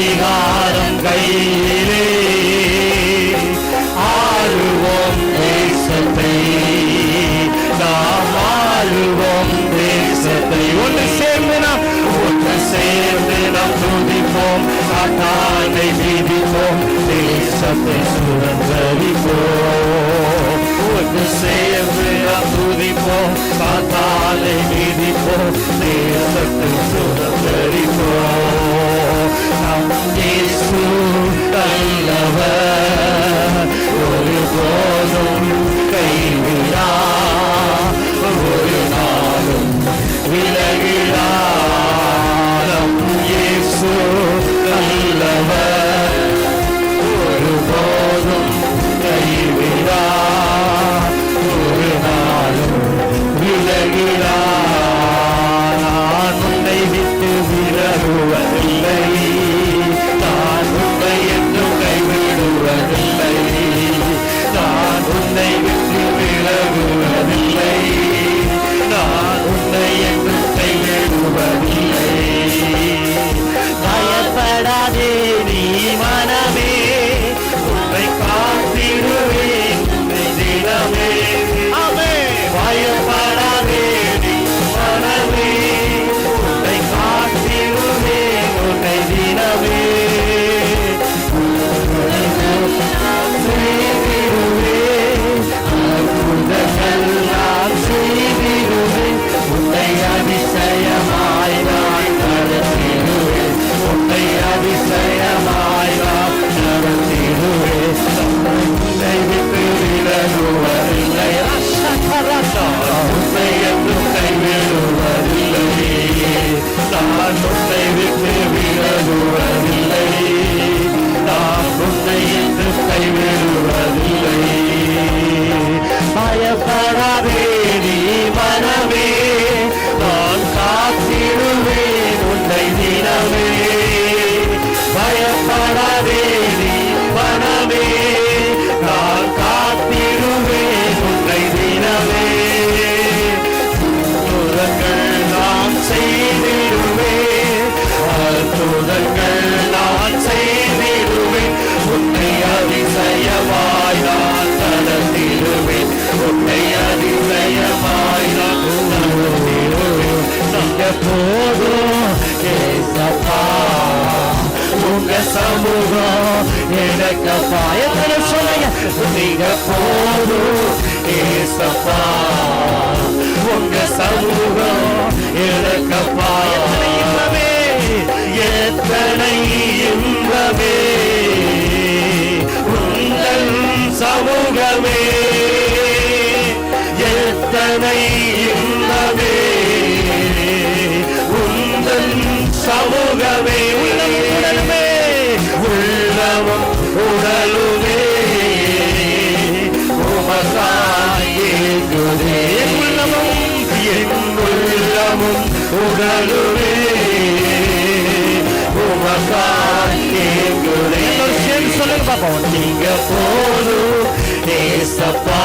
அதிகாரம் கையிலே. ஆளுவோம் தேசத்தை. நாம் ஆளுவோம் தேசத்தை. ஒன்று சேர்ந்து நாம் ஒன்று சேர்ந்து நாம் துதிப்போம். காட்டானை விதிப்போம். தேசத்தை சுதந்திரிப்போம். ஒன்று சேர்ந்து நாம் துதிப்போம். காட்டானை விதிப்போம். தேசத்தை சுதந்திரிப்போம் over. பயப்படாதே போதும். ஏசப்பா உங்க சமூகம் எனக்கப்பா எத்தனை சொல்லுங்க. நீங்க போதும். ஏசப்பா உங்க சமூகம் எனக்கப்பா எத்தனை இன்பமே. எத்தனை இன்பமே. உங்கள் சமூகமே. எத்தனை உடலுமே உமசாயுதே உள்ளமும் என் உள்ளமும் உமசாயுதே சேர்ந்து சொல்லுங்க பாப்போம். நீங்க போதும் ஏசப்பா